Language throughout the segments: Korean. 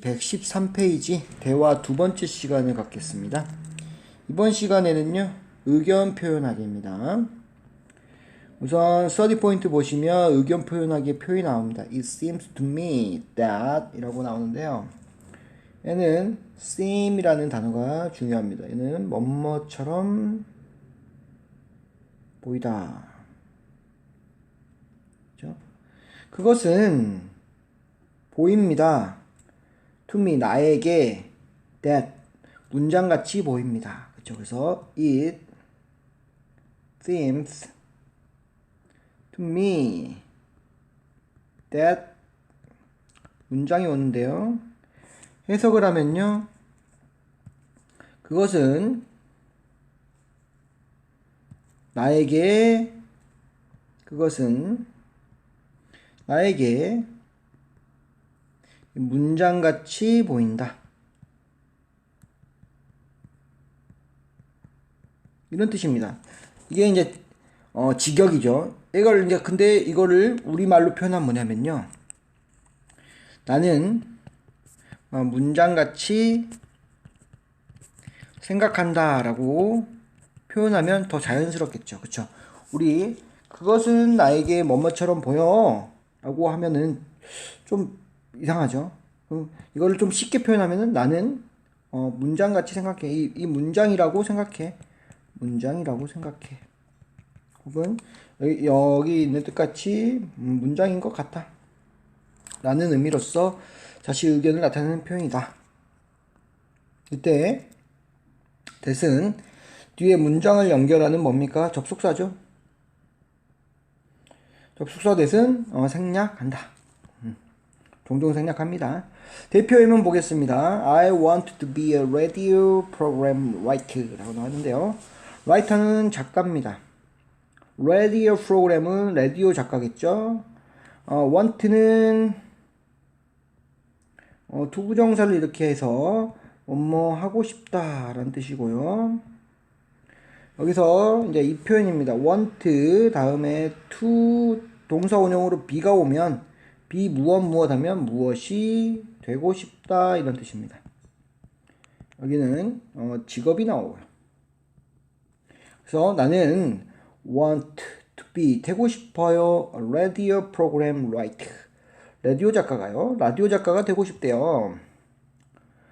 113페이지 대화 두 번째 시간을 갖겠습니다. 이번 시간에는요, 의견 표현하기입니다. 우선 스터디 포인트 보시면 의견 표현하기 표현이 나옵니다. It seems to me that 이라고 나오는데요. 얘는 seem이라는 단어가 중요합니다. 얘는 뭐뭐처럼 보이다. 그죠? 그것은 보입니다. To me 나에게 that 문장같이 보입니다. 그렇죠? 그래서 it seems to me that 문장이 오는데요. 해석을 하면요. 그것은 나에게 그것은 나에게 문장같이 보인다. 이런 뜻입니다. 이게 이제 어, 직역이죠. 이걸 이제 근데 이거를 우리말로 표현하면 뭐냐면요. 나는 어, 문장같이 생각한다라고 표현하면 더 자연스럽겠죠. 그쵸? 우리 그것은 나에게 뭐뭐처럼 보여 라고 하면은 좀 이상하죠. 그럼 이거를 좀 쉽게 표현하면은 나는 어, 문장 같이 생각해. 이, 이 문장이라고 생각해. 문장이라고 생각해. 혹은 여기, 여기 있는 뜻같이 음, 문장인 것 같다. 라는 의미로서 자신 의견을 나타내는 표현이다. 이때 대은 뒤에 문장을 연결하는 뭡니까? 접속사죠. 접속사 대은 어, 생략한다. 음, 종종 생략합니다. 대표 예문 보겠습니다. I want to be a radio program writer라고 나왔는데요. writer는 작가입니다. radio program은 라디오 작가겠죠. 어, want는 어, 투부정사를 이렇게 해서 뭐뭐 하고 싶다 라는 뜻이고요. 여기서 이제 이 표현입니다. want 다음에 to 동사 원형으로 be가 오면 be 무엇 무엇 하면 무엇이 되고 싶다 이런 뜻입니다. 여기는 어, 직업이 나오고요. 그래서 나는 want to be 되고 싶어요. radio program writer. 라디오 작가가요. 라디오 작가가 되고 싶대요.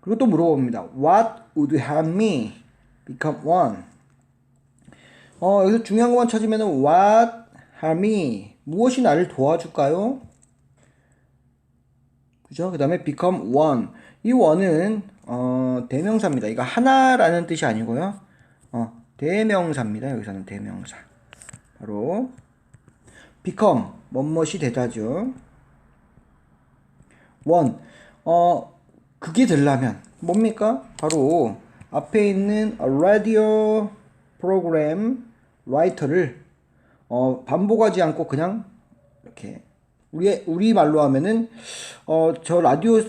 그리고 또 물어봅니다. What would have me become one? 어, 여기서 중요한 것만 찾으면은 what have me 무엇이 나를 도와줄까요? 그죠? 그 다음에 become one. 이 one은 어, 대명사입니다. 이거 하나라는 뜻이 아니고요. 어, 대명사입니다. 여기서는 대명사. 바로 become 뭐뭇이 되다죠. one. 어, 그게 되려면 뭡니까? 바로 앞에 있는 radio program writer를 어, 반복하지 않고 그냥 이렇게 우리 우리 말로 하면은 어, 저 라디오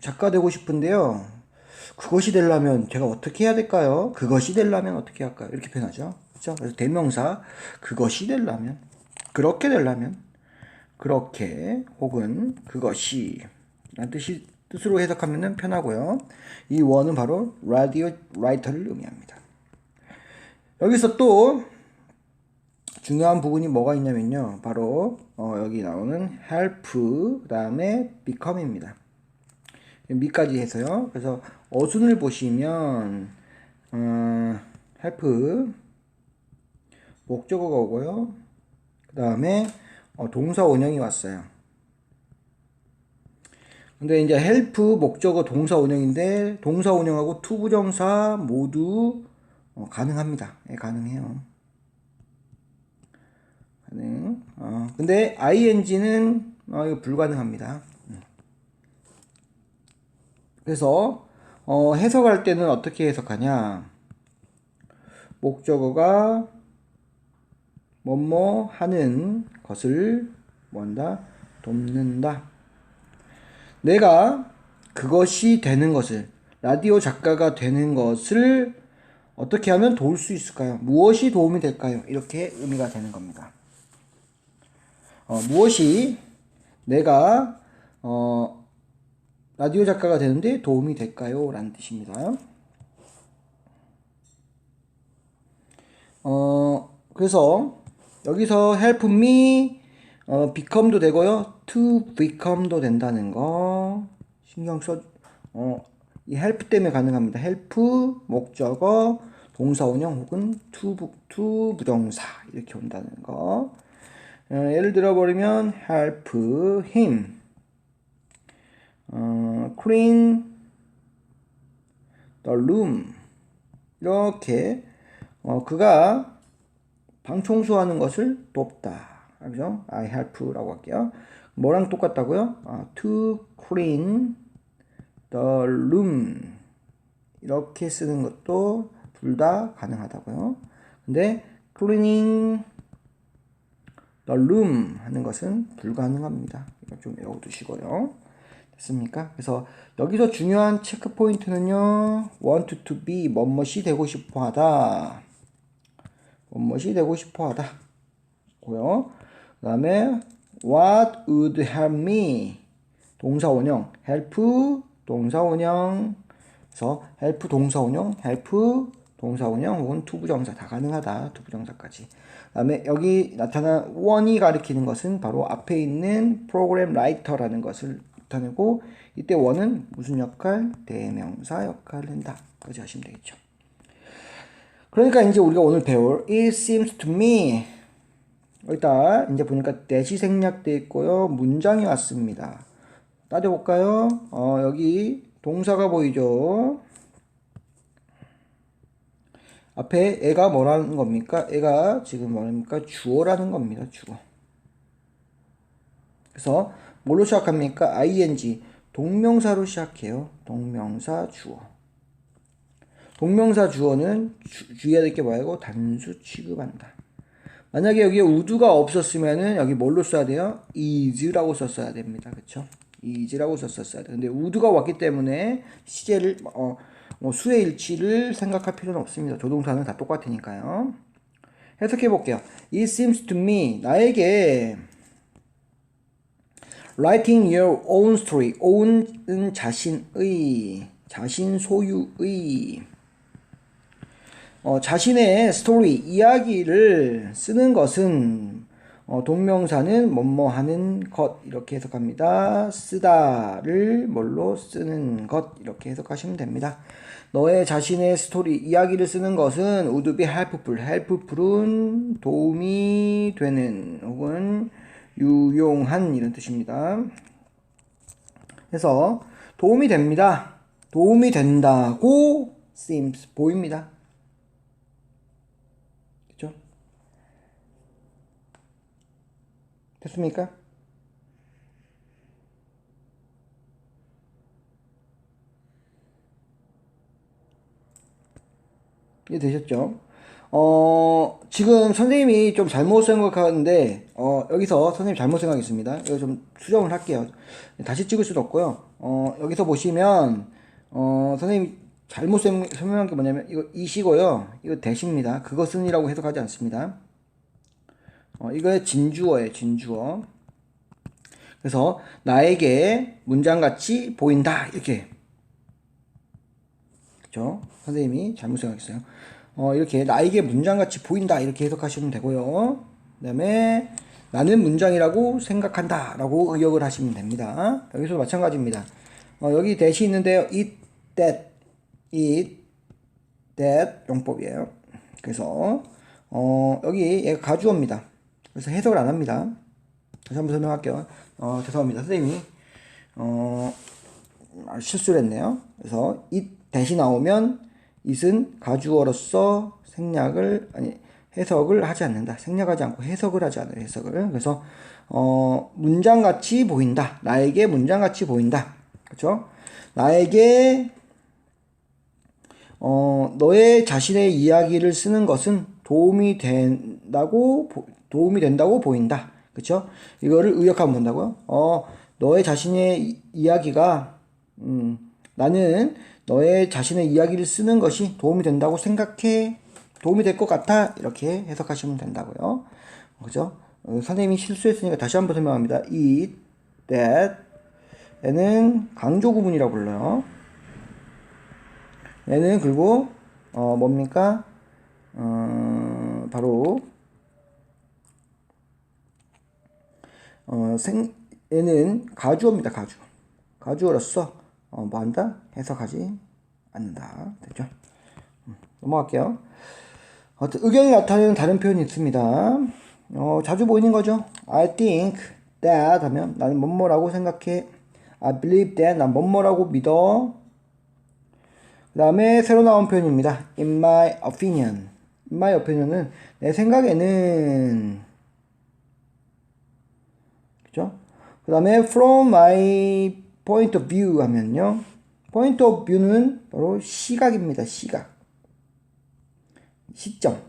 작가 되고 싶은데요. 그것이 되려면 제가 어떻게 해야 될까요? 그것이 되려면 어떻게 할까요? 이렇게 표현하죠. 그렇죠? 그래서 대명사 그것이 되려면 그렇게 되려면 그렇게 혹은 그것이 라는 뜻이 뜻으로 해석하면 편하고요. 이 원은 바로 라디오 라이터를 의미합니다. 여기서 또 중요한 부분이 뭐가 있냐면요. 바로 어, 여기 나오는 help 그 다음에 become입니다. 미까지 해서요. 그래서 어순을 보시면 어, help 목적어가 오고요. 그 다음에 어, 동사 원형이 왔어요. 근데 이제 help 목적어 동사 원형인데 동사 원형하고 투부정사 모두 어, 가능합니다. 예, 가능해요. 가능. 어, 근데 ing는 어, 이거 불가능합니다. 음. 그래서 어, 해석할 때는 어떻게 해석하냐? 목적어가 뭐뭐 하는 것을 뭔다 돕는다. 내가 그것이 되는 것을 라디오 작가가 되는 것을 어떻게 하면 도울 수 있을까요? 무엇이 도움이 될까요? 이렇게 의미가 되는 겁니다. 어, 무엇이 내가 어, 라디오 작가가 되는데 도움이 될까요? 라는 뜻입니다. 어, 그래서 여기서 help me 어, become도 되고요. to become도 된다는 거 신경 써 어, 이 help 때문에 가능합니다. help 목적어 동사 원형 혹은 to, 부, to 부정사 이렇게 온다는 거. 어, 예를 들어 버리면 help him 어, clean the room 이렇게 어, 그가 방 청소하는 것을 돕다. 그죠? I help라고 할게요. 뭐랑 똑같다고요? 아, to clean the room 이렇게 쓰는 것도 둘 다 가능하다고요. 근데 cleaning the room 하는 것은 불가능합니다. 좀 외워두시고요. 됐습니까? 그래서 여기서 중요한 체크 포인트는요. want to be 뭐뭇이 되고 싶어 하다. 뭐뭇이 되고 싶어 하다. 고요. 그 다음에 what would help me 동사 원형 help 동사 원형 그래서 help 동사 원형 help 동사 원형 혹은 투부정사 다 가능하다. 투부정사까지. 그 다음에 여기 나타난 원이 가리키는 것은 바로 앞에 있는 프로그램 라이터라는 것을 나타내고 이때 원은 무슨 역할? 대명사 역할을 한다. 까지 하시면 되겠죠. 그러니까 이제 우리가 오늘 배울 it seems to me. 여기다 이제 보니까 대시 생략돼 있고요. 문장이 왔습니다. 따져볼까요? 어, 여기 동사가 보이죠 앞에 애가 뭐라는 겁니까? 애가 지금 뭐랍니까? 주어라는 겁니다. 주어. 그래서 뭘로 시작합니까? ing 동명사로 시작해요. 동명사 주어. 동명사 주어는 주, 주의해야 될게 뭐고 단수 취급한다. 만약에 여기에 우드가 없었으면은 여기 뭘로 써야 돼요? is라고 썼어야 됩니다. 그쵸? is라고 썼었어야 돼. 근데 우드가 왔기 때문에 시제를 어, 뭐 수의 일치를 생각할 필요는 없습니다. 조동사는 다 똑같으니까요. 해석해 볼게요. It seems to me 나에게 writing your own story own은 자신의 자신 소유의 어, 자신의 스토리 이야기를 쓰는 것은 어, 동명사는 뭐뭐 하는 것 이렇게 해석합니다. 쓰다를 뭘로 쓰는 것 이렇게 해석하시면 됩니다. 너의 자신의 스토리 이야기를 쓰는 것은 would be helpful. helpful은 도움이 되는 혹은 유용한 이런 뜻입니다. 그래서 도움이 됩니다. 도움이 된다고 seems 보입니다. 그렇죠? 됐습니까? 이해 되셨죠? 어, 지금 선생님이 좀 잘못 생각하는데, 어, 여기서 선생님 잘못 생각했습니다. 이거 좀 수정을 할게요. 다시 찍을 수도 없고요. 어, 여기서 보시면, 어, 선생님 잘못 생- 설명한 게 뭐냐면, 이거 이시고요. 이거 대시입니다. 그것은이라고 해석하지 않습니다. 어, 이거의 진주어예요, 진주어. 그래서, 나에게 문장같이 보인다. 이렇게. 그죠? 선생님이 잘못 생각했어요. 어, 이렇게 나에게 문장같이 보인다. 이렇게 해석하시면 되고요. 그 다음에 나는 문장이라고 생각한다. 라고 의역을 하시면 됩니다. 여기서 마찬가지입니다. 어, 여기 대시 있는데요. it, that, it, that 용법이에요. 그래서 어, 여기 얘가 가주어입니다. 그래서 해석을 안 합니다. 다시 한번 설명할게요. 어, 죄송합니다. 선생님이 어, 아, 실수를 했네요. 그래서 it 대시 나오면 it은 가주어로서 생략을 아니 해석을 하지 않는다. 생략하지 않고 해석을 하지 않아요. 해석을. 그래서 어, 문장같이 보인다. 나에게 문장같이 보인다. 그렇죠? 나에게 어, 너의 자신의 이야기를 쓰는 것은 도움이 된다고 보- 도움이 된다고 보인다. 그렇죠? 이거를 의역하면 본다고요. 어, 너의 자신의 이, 이야기가 음, 나는 너의 자신의 이야기를 쓰는 것이 도움이 된다고 생각해. 도움이 될 것 같아. 이렇게 해석하시면 된다고요. 그죠? 어, 선생님이 실수했으니까 다시 한번 설명합니다. It, that, 얘는 강조 구문이라고 불러요. 얘는 그리고 어 뭡니까? 어 바로 어 생 얘는 가주어입니다. 가주. 가주어로서 어, 뭐 한다? 해석하지 않는다. 됐죠? 음, 넘어갈게요. 어떤 의견이 나타내는 다른 표현이 있습니다. 어, 자주 보이는 거죠. I think that 하면 나는 뭐뭐라고 생각해. I believe that 난 뭐뭐라고 믿어. 그 다음에 새로 나온 표현입니다. In my opinion. My opinion은 내 생각에는 그죠? 그 다음에 from my point of view 하면요. point of view는 바로 시각입니다. 시각. 시점.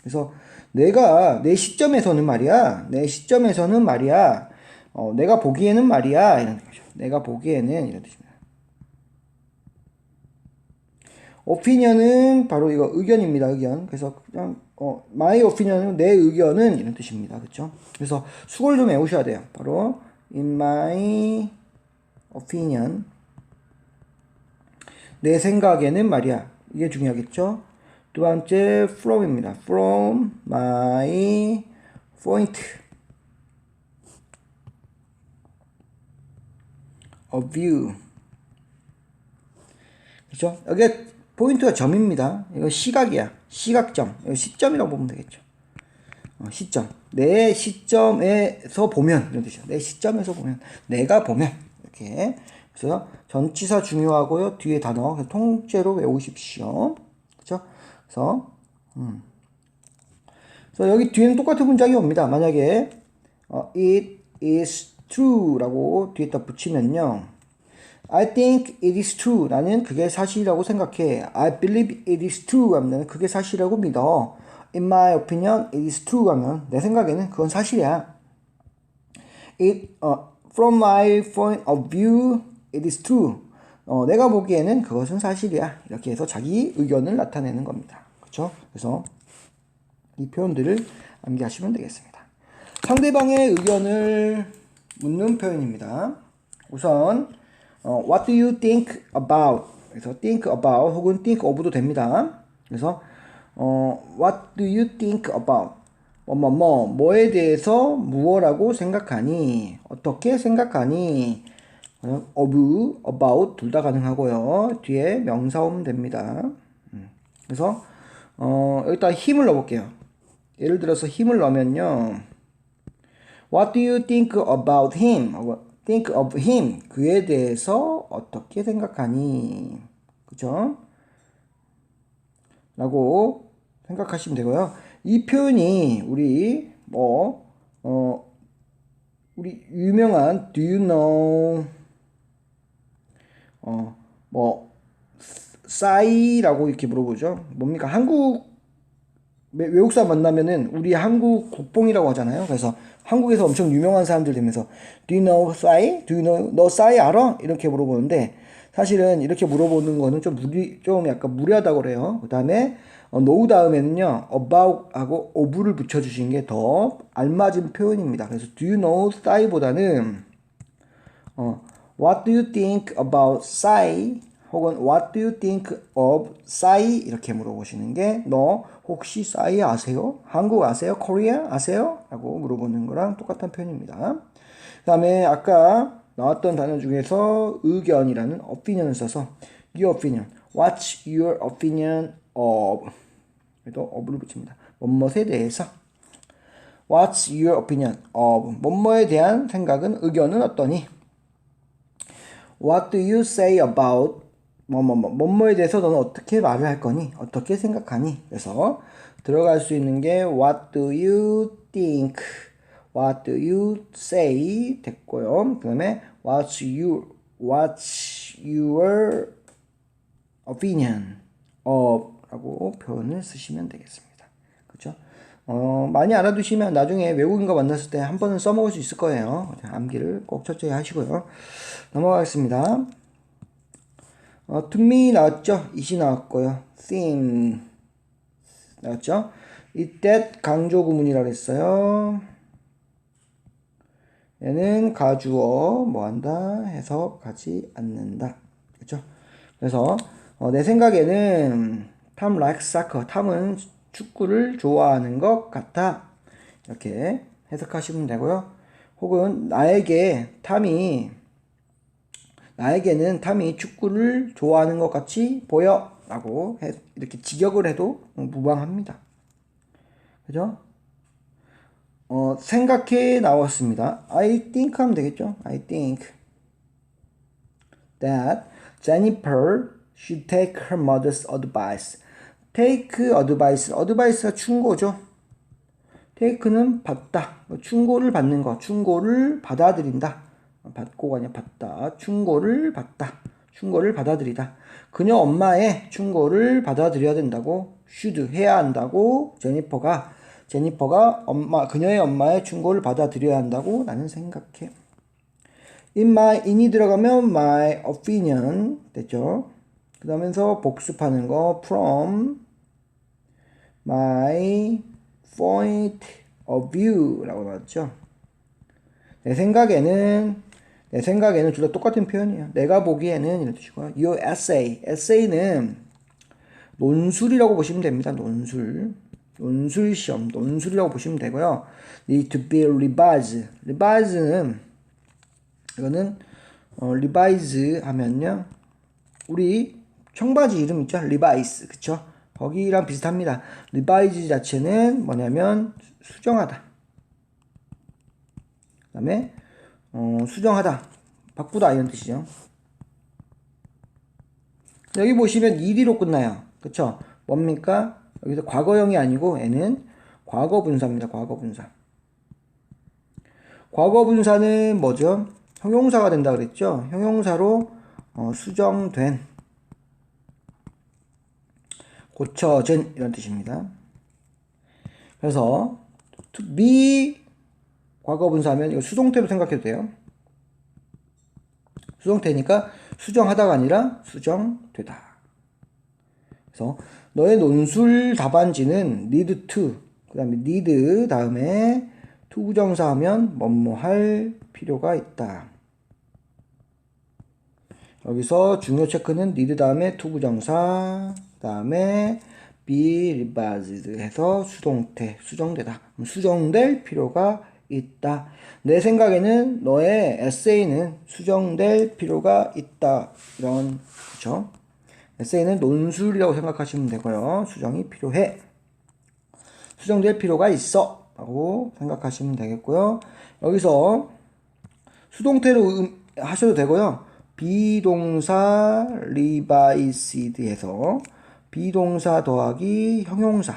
그래서 내가 내 시점에서는 말이야. 내 시점에서는 말이야. 어, 내가 보기에는 말이야. 이런 뜻이죠. 내가 보기에는 이런 뜻입니다. Opinion은 바로 이거 의견입니다. 의견. 그래서 그냥 어, my opinion은 내 의견은 이런 뜻입니다. 그렇죠? 그래서 수고를 좀 외우셔야 돼요. 바로 in my opinion 내 생각에는 말이야. 이게 중요하겠죠? 두 번째 from입니다. from my point of view 그죠? 여기 포인트가 점입니다. 이거 시각이야. 시각점. 이거 시점이라고 보면 되겠죠. 어, 시점. 내 시점에서 보면 이런 뜻이야. 내 시점에서 보면 내가 보면 이렇게 그래서 전치사 중요하고요. 뒤에 단어 통째로 외우십시오. 그렇죠? 그래서 음. 그래서 여기 뒤에는 똑같은 문장이 옵니다. 만약에 어, it is true라고 뒤에다 붙이면요. I think it is true. 나는 그게 사실이라고 생각해. I believe it is true. 하면 나는 그게 사실이라고 믿어. In my opinion, it is true. 하면 내 생각에는 그건 사실이야. It, uh, from my point of view, it is true. 어, 내가 보기에는 그것은 사실이야. 이렇게 해서 자기 의견을 나타내는 겁니다. 그렇죠? 그래서 이 표현들을 암기하시면 되겠습니다. 상대방의 의견을 묻는 표현입니다. 우선 어, What do you think about? 그래서 think about 혹은 think of도 됩니다. 그래서 어, What do you think about? 뭐뭐뭐 뭐, 뭐에 대해서 무엇라고 생각하니? 어떻게 생각하니? of, about 둘 다 가능하고요. 뒤에 명사 오면 됩니다. 음. 그래서 어, 여기다 힘을 넣어볼게요. 예를 들어서 힘을 넣으면요. What do you think about him? Think of him. 그에 대해서 어떻게 생각하니? 그죠? 라고 생각하시면 되고요. 이 표현이 우리 뭐, 어, 우리 유명한 do you know 어, 뭐 싸이라고 이렇게 물어보죠. 뭡니까? 한국 외국사 만나면은 우리 한국 국뽕이라고 하잖아요. 그래서 한국에서 엄청 유명한 사람들 되면서 Do you know 싸이? Do you know 너 싸이 알아? 이렇게 물어보는데 사실은 이렇게 물어보는 거는 좀 무리 좀 약간 무리하다고 그래요. 그다음에 어, know 다음에는요 about 하고 of를 붙여주시는 게더 알맞은 표현입니다. 그래서 do you know 싸이보다는 어, what do you think about 싸이 혹은 what do you think of 싸이 이렇게 물어보시는 게 너 혹시 싸이 아세요? 한국 아세요? 코리아 아세요? 라고 물어보는 거랑 똑같은 표현입니다. 그 다음에 아까 나왔던 단어 중에서 의견이라는 opinion을 써서 your opinion. What's your opinion of? 그래도 of를 붙입니다. 뭐뭐에 대해서. What's your opinion of? 뭐뭐에 대한 생각은 의견은 어떠니? What do you say about 뭐뭐뭐 뭐뭐에 대해서 너는 어떻게 말을 할 거니? 어떻게 생각하니? 그래서 들어갈 수 있는 게 What do you think? What do you say? 됐고요. 그 다음에 What's your What's your opinion of? 라고 표현을 쓰시면 되겠습니다. 그렇죠? 어, 많이 알아두시면 나중에 외국인과 만났을 때 한 번은 써먹을 수 있을 거예요. 암기를 꼭 철저히 하시고요. 넘어가겠습니다. 어, to 나왔죠? it이 나왔고요. seem 나왔죠? it that 강조 구문이라고 했어요. 얘는 가주어 뭐 한다 해서 가지 않는다. 그렇죠? 그래서 어, 내 생각에는 탐 like soccer. 탐은 축구를 좋아하는 것 같아. 이렇게 해석하시면 되고요. 혹은 나에게 탐이 나에게는 탐이 축구를 좋아하는 것 같이 보여 라고 해, 이렇게 직역을 해도 무방합니다. 그죠? 어, 생각해 나왔습니다. I think 하면 되겠죠? I think that Jennifer should take her mother's advice. take advice. advice가 충고죠. take는 받다. 충고를 받는 거. 충고를 받아들인다. 받고가 아니라 받다. 충고를 받다. 충고를 받아들이다. 그녀 엄마의 충고를 받아들여야 된다고 should 해야 한다고 제니퍼가 제니퍼가 엄마 그녀의 엄마의 충고를 받아들여야 한다고 나는 생각해. in my in이 들어가면 my opinion 됐죠. 그다음에서 복습하는 거 from my point of view라고 나왔죠. 내 생각에는 내 생각에는 둘 다 똑같은 표현이에요. 내가 보기에는 이런 뜻이고요. Your essay, essay는 논술이라고 보시면 됩니다. 논술, 논술 시험, 논술이라고 보시면 되고요. Need to be revised. revise는 이거는 어, revise 하면요. 우리 청바지 이름 있죠? revise, 그쵸? 거기랑 비슷합니다. revise 자체는 뭐냐면 수정하다. 그 다음에 어, 수정하다, 바꾸다 이런 뜻이죠. 여기 보시면 이리로 끝나요. 그쵸? 뭡니까? 여기서 과거형이 아니고 얘는 과거 분사입니다. 과거 분사. 과거 분사는 뭐죠? 형용사가 된다 그랬죠? 형용사로 어, 수정된 고쳐진 이런 뜻입니다. 그래서 to be 과거 분사하면 이거 수동태로 생각해도 돼요. 수동태니까 수정하다가 아니라 수정되다. 그래서 너의 논술 답안지는 need to 그 다음에 need 다음에 to 부정사 하면 뭐뭐 할 필요가 있다. 여기서 중요 체크는 need 다음에 to 부정사 다음에 be revised 해서 수동태 수정되다. 수정될 필요가 있다. 내 생각에는 너의 에세이는 수정될 필요가 있다. 이런 그죠? 에세이는 논술이라고 생각하시면 되고요. 수정이 필요해. 수정될 필요가 있어. 라고 생각하시면 되겠고요. 여기서 수동태로 음, 하셔도 되고요. 비동사 리바이시드 해서 비동사 더하기 형용사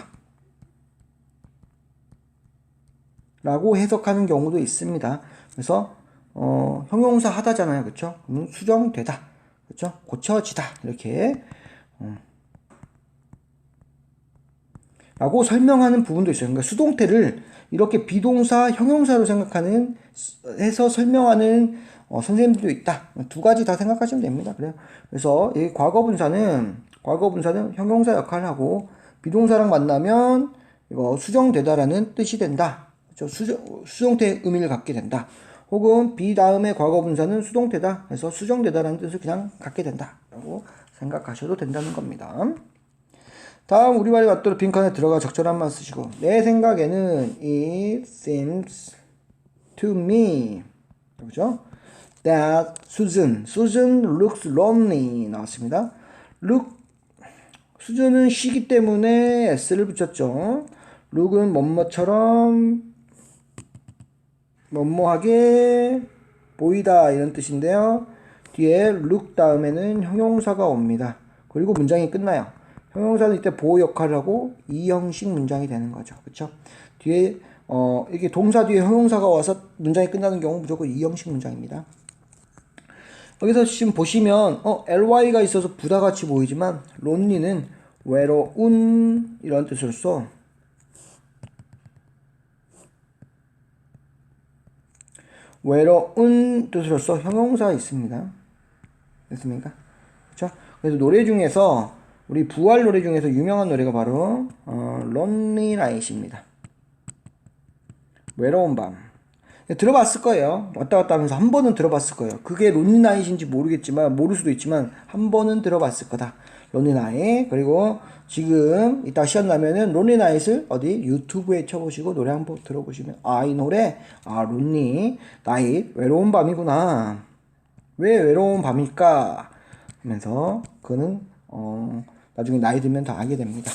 라고 해석하는 경우도 있습니다. 그래서 어, 형용사 하다잖아요. 그쵸? 그럼 수정되다. 그쵸? 고쳐지다. 이렇게 어. 라고 설명하는 부분도 있어요. 그러니까 수동태를 이렇게 비동사, 형용사로 생각하는 해서 설명하는 어, 선생님들도 있다. 두 가지 다 생각하시면 됩니다. 그래요. 그래서 이 과거 분사는 과거 분사는 형용사 역할을 하고 비동사랑 만나면 이거 수정되다라는 뜻이 된다. 저 수정, 수정태 의미를 갖게 된다. 혹은 비 다음에 과거 분사는 수동태다. 그래서 수정되다라는 뜻을 그냥 갖게 된다. 라고 생각하셔도 된다는 겁니다. 다음 우리말이 맞도록 빈칸에 들어가 적절한 말 쓰시고 내 생각에는 it seems to me 그죠? that Susan Susan looks lonely 나왔습니다. look 수준은 쉬기 때문에 s를 붙였죠. look은 뭐뭐처럼 뭐뭐하게 보이다 이런 뜻인데요. 뒤에 look 다음에는 형용사가 옵니다. 그리고 문장이 끝나요. 형용사는 이때 보호 역할을 하고 이 형식 문장이 되는 거죠. 그렇죠? 뒤에 어 이게 동사 뒤에 형용사가 와서 문장이 끝나는 경우 무조건 이 형식 문장입니다. 여기서 지금 보시면 어 ly가 있어서 부다같이 보이지만 론리는 외로운 이런 뜻으로써 외로운 뜻으로서 형용사가 있습니다. 됐습니까? 그렇죠? 그래서 노래 중에서 우리 부활 노래 중에서 유명한 노래가 바로 어, Lonely Night입니다. 외로운 밤. 들어봤을 거예요. 왔다 갔다 하면서 한 번은 들어봤을 거예요. 그게 론리 나잇인지 모르겠지만 모를 수도 있지만 한 번은 들어봤을 거다. 론리나잇 그리고 지금 이따 시간 나면은 론리나잇을 어디 유튜브에 쳐보시고 노래 한번 들어보시면 아 이 노래 아 론리 나잇 외로운 밤이구나. 왜 외로운 밤일까? 하면서 그는 어 나중에 나이 들면 더 알게 됩니다.